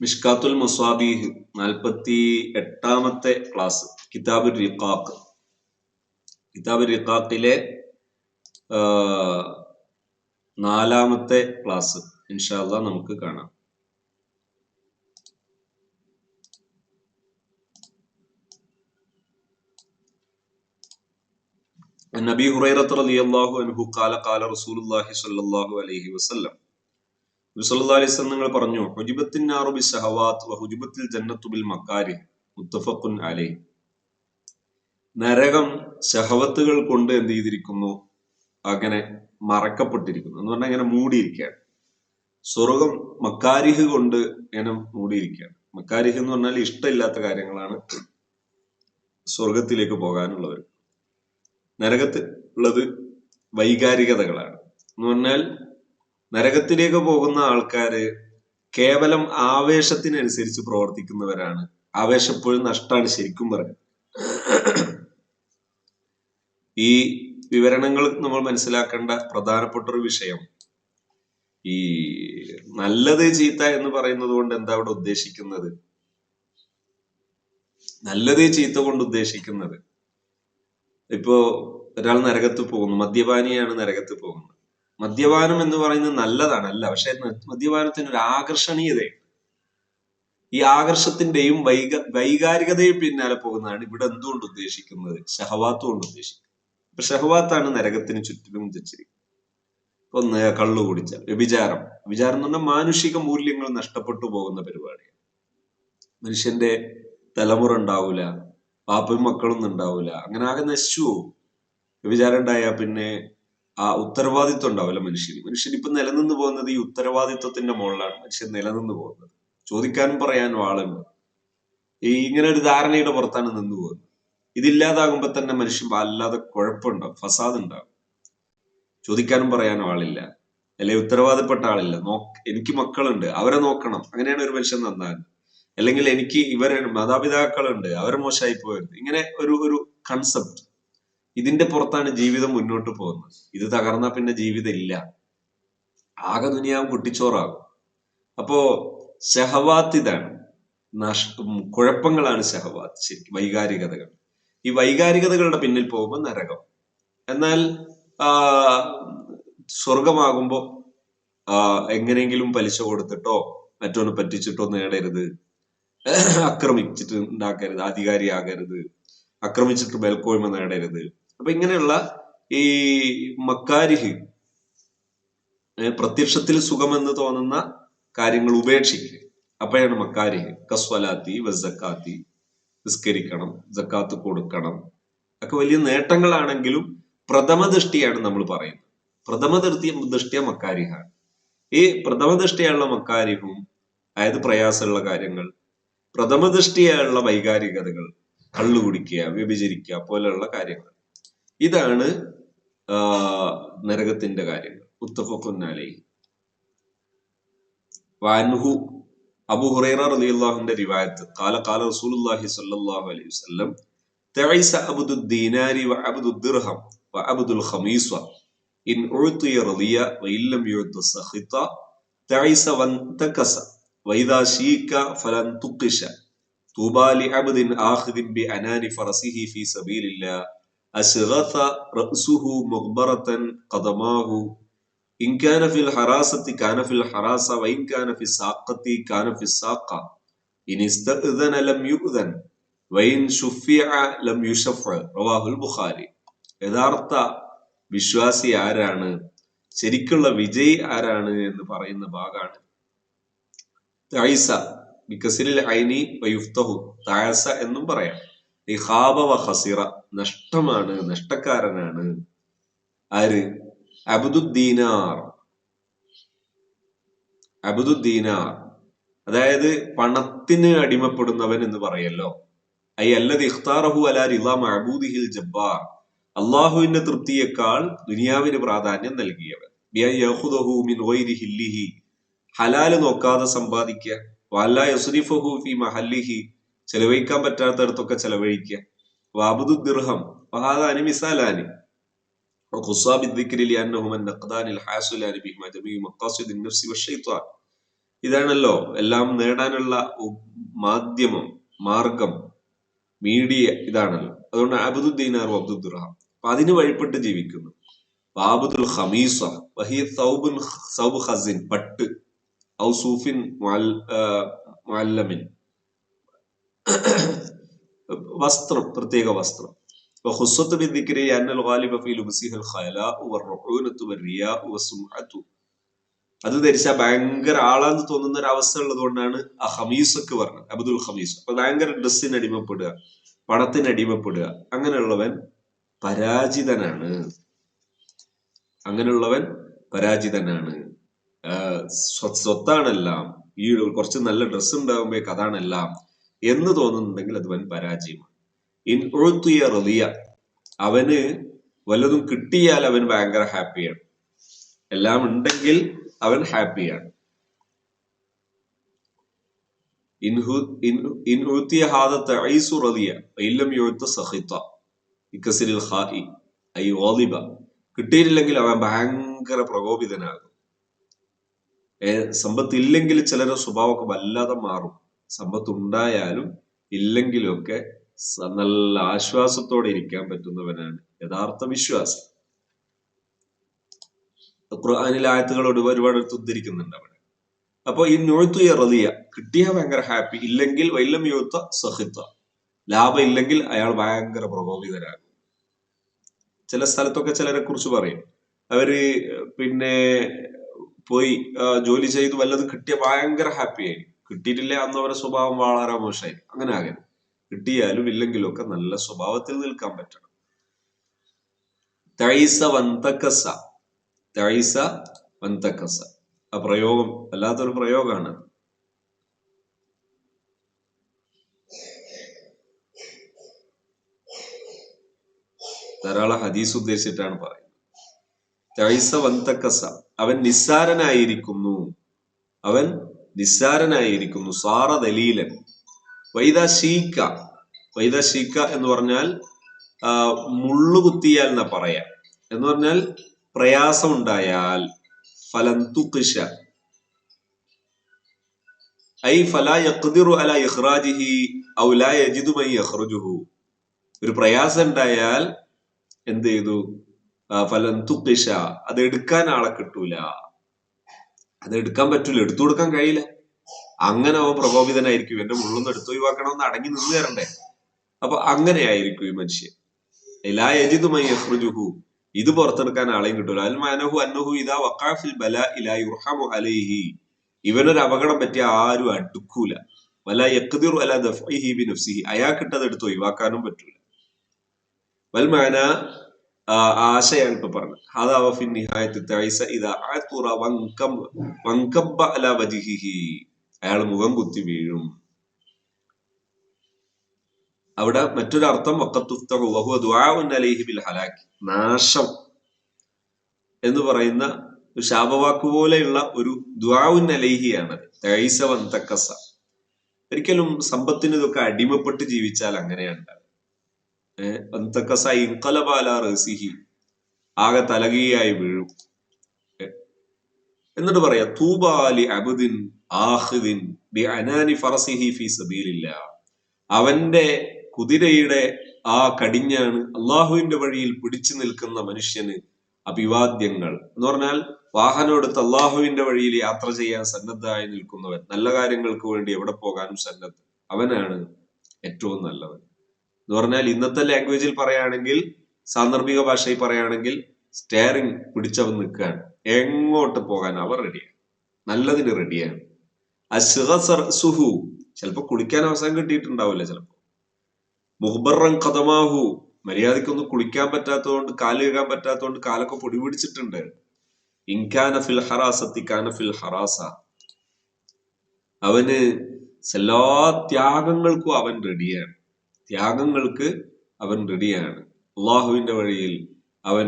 മിഷ്കാത്തുൽ മുസാബീഹ് നാൽപ്പത്തി എട്ടാമത്തെ ക്ലാസ് കിതാബ് റിഖാഖ് കിതാബ് റിഖാഖിലെ നാലാമത്തെ ക്ലാസ് ഇൻഷാല്ല നമുക്ക് കാണാം عن ابي هريره رضي الله عنه قال قال رسول الله صلى الله عليه وسلم സ്വലം നിങ്ങൾ പറഞ്ഞു ഹുജിബത്തിൻ ജന്നത്തുബിൽ മക്കാരി മുത്തഫഖുൻ അലൈ നരകം ശഹവത്തുകൾ കൊണ്ട് എന്ത് ചെയ്തിരിക്കുന്നു? അങ്ങനെ മറക്കപ്പെട്ടിരിക്കുന്നു. എന്ന് പറഞ്ഞാൽ ഇങ്ങനെ മൂടിയിരിക്കുകയാണ്. സ്വർഗം മക്കാരിഹ് കൊണ്ട് ഇങ്ങനെ മൂടിയിരിക്കുകയാണ്. മക്കാരിഹ് എന്ന് പറഞ്ഞാൽ ഇഷ്ടമില്ലാത്ത കാര്യങ്ങളാണ് സ്വർഗത്തിലേക്ക് പോകാനുള്ളവർ. നരകത്തിൽ ഉള്ളത് വൈകാരികതകളാണ്. എന്ന് പറഞ്ഞാൽ നരകത്തിലേക്ക് പോകുന്ന ആൾക്കാര് കേവലം ആവേശത്തിനനുസരിച്ച് പ്രവർത്തിക്കുന്നവരാണ്. ആവേശം എപ്പോഴും നഷ്ടമാണ് ശരിക്കും പറയുന്നത് ഈ വിവരണങ്ങൾ നമ്മൾ മനസ്സിലാക്കേണ്ട പ്രധാനപ്പെട്ട ഒരു വിഷയം ഈ നല്ലത് ചീത്ത എന്ന് പറയുന്നത് കൊണ്ട് എന്താ ഇവിടെ ഉദ്ദേശിക്കുന്നത്? നല്ലത് ചീത്ത കൊണ്ട് ഉദ്ദേശിക്കുന്നത്. ഇപ്പോ ഒരാൾ നരകത്ത് പോകുന്നു മദ്യപാനിയാണ് നരകത്ത് പോകുന്നത്. മദ്യപാനം എന്ന് പറയുന്നത് നല്ലതാണല്ല. പക്ഷെ മദ്യപാനത്തിന് ഒരു ആകർഷണീയതയുണ്ട്. ഈ ആകർഷത്തിന്റെയും വൈക വൈകാരികതയും പിന്നാലെ പോകുന്നതാണ് ഇവിടെ എന്തുകൊണ്ട് ഉദ്ദേശിക്കുന്നത്? ഷഹവാത്ത് കൊണ്ട് ഉദ്ദേശിക്കുന്നത്. ഇപ്പൊ ഷഹവാത്താണ് നരകത്തിന് ചുറ്റിലും വെച്ചിരിക്കുന്നത് ഒന്ന് കള്ളു കുടിച്ചാൽ വ്യഭിചാരം. വിചാരം എന്ന് പറഞ്ഞാൽ മാനുഷിക മൂല്യങ്ങൾ നഷ്ടപ്പെട്ടു പോകുന്ന പരിപാടിയാണ്. മനുഷ്യന്റെ തലമുറ ഉണ്ടാവൂല പാപ്പയും മക്കളൊന്നും ഉണ്ടാവൂല. അങ്ങനെ ആകെ നശിച്ചു പോകും. വ്യഭിചാരം ഉണ്ടായാൽ പിന്നെ ആ ഉത്തരവാദിത്വം ഉണ്ടാവില്ല മനുഷ്യന്. മനുഷ്യൻ ഇപ്പൊ നിലനിന്ന് പോകുന്നത് ഈ ഉത്തരവാദിത്വത്തിന്റെ മുകളിലാണ്. മനുഷ്യൻ നിലനിന്ന് പോകുന്നത്. ചോദിക്കാനും പറയാനും ആളുണ്ട്. ഈ ഇങ്ങനെ ഒരു ധാരണയുടെ പുറത്താണ് നിന്ന് പോകുന്നത്. ഇതില്ലാതാകുമ്പോ തന്നെ മനുഷ്യൻ അല്ലാതെ കുഴപ്പമുണ്ടാവും ഫസാദ് ഉണ്ടാവും ചോദിക്കാനും പറയാനും ആളില്ല. അല്ലെ ഉത്തരവാദപ്പെട്ട ആളില്ല. നോ എനിക്ക് മക്കളുണ്ട് അവരെ നോക്കണം. അങ്ങനെയാണ് ഒരു മനുഷ്യൻ നന്നാകുന്നത്. അല്ലെങ്കിൽ എനിക്ക് ഇവരെ മാതാപിതാക്കളുണ്ട് അവരെ മോശമായി പോയത് ഇങ്ങനെ ഒരു ഒരു കൺസെപ്റ്റ് ഇതിന്റെ പുറത്താണ് ജീവിതം മുന്നോട്ട് പോകുന്നത്. ഇത് തകർന്നാൽ പിന്നെ ജീവിതം ഇല്ല. ആകെ ദുനിയാവും കുട്ടിച്ചോറാകും. അപ്പോ ഷഹവാത്ത് ഇതാണ്. നഷ് കുഴപ്പങ്ങളാണ് ഷഹവാത്ത് ശരിക്കും വൈകാരികതകൾ. ഈ വൈകാരികതകളുടെ പിന്നിൽ പോകുമ്പോൾ നരകം. എന്നാൽ ആ സ്വർഗമാകുമ്പോ എങ്ങനെയെങ്കിലും പലിശ കൊടുത്തിട്ടോ മറ്റൊന്ന് പറ്റിച്ചിട്ടോ നേടരുത്. ആക്രമിച്ചിട്ട് ഉണ്ടാക്കരുത് അധികാരിയാകരുത്. ആക്രമിച്ചിട്ട് മേൽക്കോയ്മ നേടരുത്. അപ്പൊ ഇങ്ങനെയുള്ള ഈ മക്കാരിഹ് പ്രത്യക്ഷത്തിൽ സുഖമെന്ന് തോന്നുന്ന കാര്യങ്ങൾ ഉപേക്ഷിക്കുക. അപ്പോഴാണ് മക്കാരിഹ്. കസ്വലാത്തി വസക്കാത്തി നിസ്കരിക്കണം ജക്കാത്ത് കൊടുക്കണം. ഒക്കെ വലിയ നേട്ടങ്ങളാണെങ്കിലും പ്രഥമ ദൃഷ്ടിയാണ് നമ്മൾ പറയുന്നത്. പ്രഥമ ദൃഷ്ടി ദൃഷ്ടിയ മക്കാരിഹാണ്. ഈ പ്രഥമ ദൃഷ്ടിയുള്ള മക്കാരിഹും അതായത് പ്രയാസമുള്ള കാര്യങ്ങൾ പ്രഥമ ദൃഷ്ടിയായുള്ള വൈകാരികതകൾ കള്ളു കുടിക്കുക വ്യഭിചരിക്കുക പോലെയുള്ള കാര്യങ്ങൾ. ഇതാണ് നരകത്തിന്റെ കാര്യങ്ങൾ മുത്തഫക്കുന്നാലേ വാൻഹു അബു ഹുറൈറ റളിയല്ലാഹുവിന്റെ റിവായത്ത് കാല കാല റസൂലുള്ളാഹി സ്വല്ലല്ലാഹു അലൈഹി വസല്ലം തഈസ അബ്ദു ദീനാരി വ അബ്ദു ദിർഹം വ അബ്ദുൽ ഖമീസ ഇൻ ഉഅ്തിയ റളിയ വ ഇല്ലം യുഅ്ത സഖിത തഈസ വന്തകസ വ ഇദാ ശീക ഫലൻ തുഖിഷ തൂബാ ലി അബ്ദിൻ ആഖിദിൻ ബി അനാനി ഫറസിഹി ഫീ സബീലില്ലാഹ്. أشغث رأسه مغبرة قدماه إن كان في الحراسة كان في الحراسة وإن كان في الساقة كان في الساقة إن استأذن لم يؤذن وإن شفع لم يشفع رواه البخاري യഥാർത്ഥ വിശ്വാസി ആരാണ് ശരിക്കുള്ള വിജയ് ആരാണ് എന്ന് പറയുന്ന ഭാഗമാണ് തൈസ ബിക്കസിലിൽ ഐനി വയുഫ്തഹു തായസ എന്നും പറയാം ഈ ഹാബ വ ഹസിറ നഷ്ടമാണ് നഷ്ടക്കാരനാണ്. ആര്? അബുദുദ്ദീനാർ. അബുദുദ്ദീനാർ. അതായത് പണത്തിന് അടിമപ്പെടുന്നവൻ എന്ന് പറയല്ലോ. ഐ അല്ലത് ഇഖ്താറഹു അലാ റിള മഅബൂദിഹിൽ ജബ്ബാർ. അള്ളാഹുവിന്റെ തൃപ്തിയേക്കാൾ ദുനിയാവിന് പ്രാധാന്യം നൽകിയവൻ. മിൻ ഹലാൽ നോക്കാതെ സമ്പാദിക്കുക. യസ്രിഫഹു മഹല്ലിഹി. ചെലവഴിക്കാൻ പറ്റാത്തടത്തൊക്കെ ചെലവഴിക്കുക വാബുദു ദിർഹം വഹാദാനി മിസാലാനി وخصا بالذكر لأنهما النقدان الحاصلان بهما جميع مقاصد النفس والشيطان ഇതാണല്ലോ എല്ലാം നേടാനുള്ള ഉ- മാധ്യമം മാർഗം മീഡിയ ഇതാണല്ലോ അതുകൊണ്ട് അബ്ദുൽ ദീനാർ അബ്ദുൽ ദുർഹാം അപ്പൊ അതിന് വഴിപ്പെട്ട് ജീവിക്കുന്നു ബാബുദുൽ ഖമീസ വഹിയ സൗബുൻ സൗബ് ഖസിൻ പട്ട് ഔ സൂഫിൻ മുഅൽ- ആ, മുഅല്ലമിൻ വസ്ത്രം പ്രത്യേക വസ്ത്രം وخصت بالذكر أن الغالب في لبسها الخيلاء والرعونة والرياء والسمعة അത് ധരിച്ചാൽ ഭയങ്കര ആളാന്ന് തോന്നുന്ന ഒരു അവസ്ഥ ഉള്ളത് കൊണ്ടാണ് ആ ഹമീസൊക്കെ പറഞ്ഞത് അബ്ദുൽ ഹമീസ് അപ്പൊ ഭയങ്കര ഡ്രസ്സിന് അടിമപ്പെടുക പണത്തിന് അടിമപ്പെടുക അങ്ങനെയുള്ളവൻ പരാജിതനാണ് അങ്ങനെയുള്ളവൻ പരാജിതനാണ് ആഹ് സ്വ- സ്വത്താണെല്ലാം ഈ കുറച്ച് നല്ല ഡ്രസ്സ് ഉണ്ടാകുമ്പോഴേക്ക് അതാണെല്ലാം എന്ന് തോന്നുന്നുണ്ടെങ്കിൽ അത് വൻ പരാജയമാണ്. ഇൻ ഉഴുത്തിയ റലിയ അവന് വല്ലതും കിട്ടിയാൽ അവൻ ഭയങ്കര ഹാപ്പിയാണ് എല്ലാം ഉണ്ടെങ്കിൽ അവൻ ഹാപ്പിയാണ് കിട്ടിയിട്ടില്ലെങ്കിൽ അവൻ ഭയങ്കര പ്രകോപിതനാകും. സമ്പത്ത് ഇല്ലെങ്കിൽ ചിലരുടെ സ്വഭാവമൊക്കെ വല്ലാതെ മാറും. സമ്പത്ത് ഉണ്ടായാലും ഇല്ലെങ്കിലും ഒക്കെ നല്ല ആശ്വാസത്തോടെ ഇരിക്കാൻ പറ്റുന്നവനാണ്. യഥാർത്ഥ വിശ്വാസി. ഖുർആാനിലെ ആയത്തുകളോട് ഒരുപാട് എടുത്ത് ഉദ്ധരിക്കുന്നുണ്ട് അവിടെ. അപ്പൊ ഈ നൊഴുത്തു റതിയ കിട്ടിയ ഭയങ്കര ഹാപ്പി ഇല്ലെങ്കിൽ വൈലം യുഴുത്ത സഹിത്ത. ലാഭം ഇല്ലെങ്കിൽ അയാൾ ഭയങ്കര പ്രകോപിതരാകും ചില സ്ഥലത്തൊക്കെ ചിലരെ കുറിച്ച് പറയും. അവർ പിന്നെ പോയി ജോലി ചെയ്ത് വല്ലതും കിട്ടിയ ഭയങ്കര ഹാപ്പി ആയി കിട്ടിയിട്ടില്ലേ അന്ന് അവരുടെ സ്വഭാവം വളരെ മോശമായി അങ്ങനെ ആകരുത് കിട്ടിയാലും ഇല്ലെങ്കിലും ഒക്കെ നല്ല സ്വഭാവത്തിൽ നിൽക്കാൻ പറ്റണം. തൈസ വന്തക്കസ. തൈസ വന്തക്കസ. ആ പ്രയോഗം അല്ലാത്തൊരു പ്രയോഗമാണ്. ധാരാളം ഹദീസ് ഉദ്ദേശിച്ചിട്ടാണ് പറയുന്നത്. തൈസ വന്തക്കസ. അവൻ നിസ്സാരനായിരിക്കുന്നു. അവൻ നിസ്സാരനായിരിക്കുന്നു. സാറ ദലീലൻ. വൈദ ഷീക്ക വൈദ എന്ന് പറഞ്ഞാൽ മുള്ളുകുത്തിയാൽ എന്നാ പറയാ. എന്ന് പറഞ്ഞാൽ പ്രയാസമുണ്ടായാൽ ഫലന്തുക്കിഷ ഐ ഫല യഖ്ദിറു അല ഇഖ്റാജിഹി ഔ ലാ യജിദു മൻ യഖ്റുജുഹു. ഒരു പ്രയാസം ഉണ്ടായാൽ എന്ത് ചെയ്തു? ഫലന്തുക്കിഷ അത് എടുക്കാൻ ആളെ കിട്ടൂല. അത് എടുക്കാൻ പറ്റൂല എടുത്തു കൊടുക്കാൻ കഴിയില്ല. അങ്ങനെ അവൻ പ്രകോപിതനായിരിക്കും. എന്റെ മുള്ളൊന്ന് എടുത്തു ഒഴിവാക്കണമെന്ന് അടങ്ങി നിന്ന് തരണ്ടേ? അപ്പൊ അങ്ങനെയായിരിക്കും ഈ മനുഷ്യൻ. എല്ലാ യഖ്റുജുഹു. ഇത് പുറത്തെടുക്കാൻ ആളെയും കിട്ടൂല. അൽ അന്നഹു ഇദാ വക്കാഫിൽ ബലാ ഇലാ അലൈഹി. ഇവനൊരു അപകടം പറ്റിയ ആരും അടുക്കൂല. വല യഖ്ദിറു വല ദഫ്ഇഹി ബി നഫ്സിഹി. അയാൾക്കിട്ടത് എടുത്ത് ഒഴിവാക്കാനും പറ്റൂല. വൽ മാന ആ, ആശയാണ് ഇപ്പൊ പറഞ്ഞത്. തൈസ വൻകബ്ബ അലാ അയാൾ മുഖം കുത്തി വീഴും. അവിടെ മറ്റൊരർത്ഥം ബിൽ നാശം എന്ന് പറയുന്ന ശാപവാക്ക് പോലെയുള്ള ഒരു ദുആഉൻ അലൈഹിയാണ്. തൈസ ഒരിക്കലും സമ്പത്തിന് ഇതൊക്കെ അടിമപ്പെട്ട് ജീവിച്ചാൽ അങ്ങനെയാണ് ഏഹ് വന്തക്കസ ഇൻകലബ അലാ ആകെ തലകീയായി വീഴും. എന്നിട്ട് പറയാ തൂബാലി അബുദിൻ ആഹിദിൻ ബി അനാനി ഫറസിഹി ഫി സബീലില്ല. അവന്റെ കുതിരയുടെ ആ കടിഞ്ഞാണ് അള്ളാഹുവിന്റെ വഴിയിൽ പിടിച്ചു നിൽക്കുന്ന മനുഷ്യന് അഭിവാദ്യങ്ങൾ. എന്ന് പറഞ്ഞാൽ വാഹനം എടുത്ത് അള്ളാഹുവിന്റെ വഴിയിൽ യാത്ര ചെയ്യാൻ സന്നദ്ധമായി നിൽക്കുന്നവൻ നല്ല കാര്യങ്ങൾക്ക് വേണ്ടി എവിടെ പോകാനും സന്നദ്ധ. അവനാണ് ഏറ്റവും നല്ലവൻ. എന്ന് പറഞ്ഞാൽ ഇന്നത്തെ ലാംഗ്വേജിൽ പറയുകയാണെങ്കിൽ സാന്ദർഭിക ഭാഷയിൽ പറയുകയാണെങ്കിൽ സ്റ്റെയറിംഗ് പിടിച്ചവൻ നിൽക്കുകയാണ്. എങ്ങോട്ട് പോകാൻ അവർ റെഡിയാണ് നല്ലതിന് റെഡിയാണ് സുഹു ചിലപ്പോ കുളിക്കാൻ അവസരം കിട്ടിയിട്ടുണ്ടാവില്ല ചിലപ്പോ. മുഹബറൻ കഥമാഹു മര്യാദക്കൊന്നും കുളിക്കാൻ പറ്റാത്തതുകൊണ്ട് കാൽ കഴുകാൻ പറ്റാത്തതുകൊണ്ട് കാലൊക്കെ പൊടി പിടിച്ചിട്ടുണ്ട്. ഇൻകാന ഫിൽ ഹറാസത്തി കാന ഫിൽ ഹറാസ. അവന് എല്ലാ ത്യാഗങ്ങൾക്കും അവൻ റെഡിയാണ് ത്യാഗങ്ങൾക്ക് അവൻ റെഡിയാണ് അള്ളാഹുവിന്റെ വഴിയിൽ അവൻ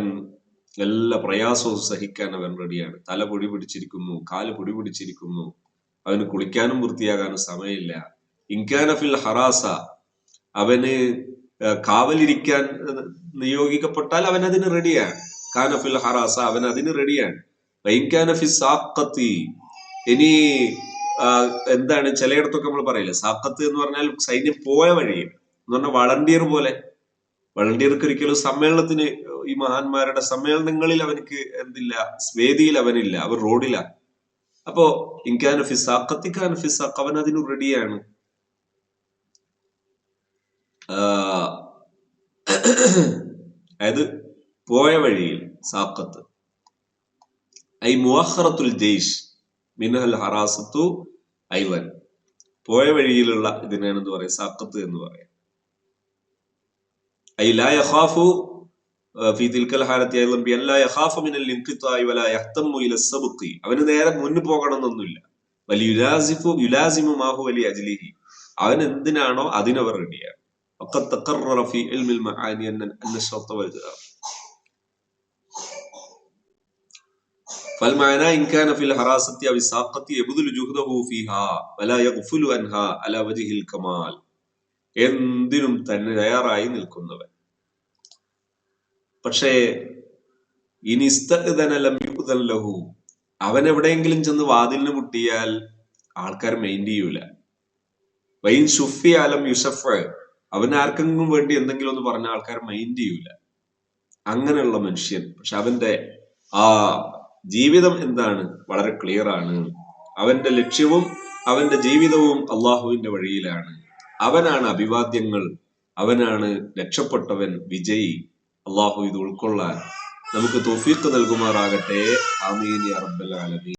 എല്ലാ പ്രയാസവും സഹിക്കാൻ അവൻ റെഡിയാണ് തല പൊടി പിടിച്ചിരിക്കുന്നു കാൽ പൊടി പിടിച്ചിരിക്കുന്നു. അവന് കുളിക്കാനും വൃത്തിയാകാനും സമയമില്ല. ഇൻകാനഫിൽ ഹറാസ അവന് കാവലിരിക്കാൻ നിയോഗിക്കപ്പെട്ടാൽ അവൻ അതിന് റെഡിയാണ് കാനഫിൽ ഹറാസ അവൻ അതിന് റെഡിയാണ് വൈൻകാനഫി സാക്കത്തി ഇനി എന്താണ് ചിലയിടത്തൊക്കെ നമ്മൾ പറയില്ല സാക്കത്ത് എന്ന് പറഞ്ഞാൽ സൈന്യം പോയ വഴിയിൽ. എന്ന് പറഞ്ഞാൽ വളണ്ടിയർ പോലെ. വളണ്ടിയർക്ക് ഒരിക്കലും സമ്മേളനത്തിന് ഈ മഹാന്മാരുടെ സമ്മേളനങ്ങളിൽ അവനക്ക് എന്തില്ല സ്വേദിയിൽ അവനില്ല അവർ റോഡില. അപ്പോ ഇൻകാന ഫിസാഖ് ഫിസാഖ് അവൻ അതിന് റെഡിയാണ്. അതായത് പോയ വഴിയിൽ സാക്കത്ത് ഐ മുഹറത്തുൽ ജയ്ഷ് മിനഹൽ ഹറാസത്തു ഐവൻ. പോയ വഴിയിലുള്ള ഇതിനാണ് എന്ത് സാക്കത്ത് എന്ന് പറയാം ഐ ലാ യഖാഫു ഫി തിൽക്കൽ ഹാലത്തി അയ്ളം ബി അല്ലാ യഖാഫു മിനൽ ഇൻഖിതാഇ വലാ യഹ്തമു ഇല സബ്ഖി അവന് നേരെ മുന്നു പോകണമെന്നൊന്നുമില്ല വലി യുലാസിഫു യുലാസിമു മാഹു വലി അജ്ലിഹി അവൻ എന്തിനാണോ അതിനവർ റെഡിയാണ് وقد تقرر في علم المعاني أن أن الشرط والجواب فالمعنى إن كان في الحراسة أو الساقة يبذل جهده فيها ولا يغفل عنها على وجه الكمال എന്തിനും തന്നെ തയ്യാറായി നിൽക്കുന്നവൻ പക്ഷേ ലഹു. അവൻ എവിടെയെങ്കിലും ചെന്ന് വാതിലിന് മുട്ടിയാൽ ആൾക്കാർ മൈൻഡ് ചെയ്യൂല. വൈൻ ഷുഫി ആലം യുസഫ് അവൻ ആർക്കെങ്കിലും വേണ്ടി എന്തെങ്കിലും ഒന്ന് പറഞ്ഞ ആൾക്കാർ മൈൻഡ് ചെയ്യൂല. അങ്ങനെയുള്ള മനുഷ്യൻ. പക്ഷെ അവന്റെ ആ ജീവിതം എന്താണ്? വളരെ ക്ലിയർ ആണ്. അവന്റെ ലക്ഷ്യവും അവന്റെ ജീവിതവും അള്ളാഹുവിന്റെ വഴിയിലാണ്. അവനാണ് അഭിവാദ്യങ്ങൾ. അവനാണ് രക്ഷപ്പെട്ടവൻ വിജയി. അള്ളാഹു ഇത് ഉൾക്കൊള്ളാൻ നമുക്ക് തോഫീക്ക് നൽകുമാറാകട്ടെ. ആമീൻ യാ റബ്ബൽ ആലമീൻ.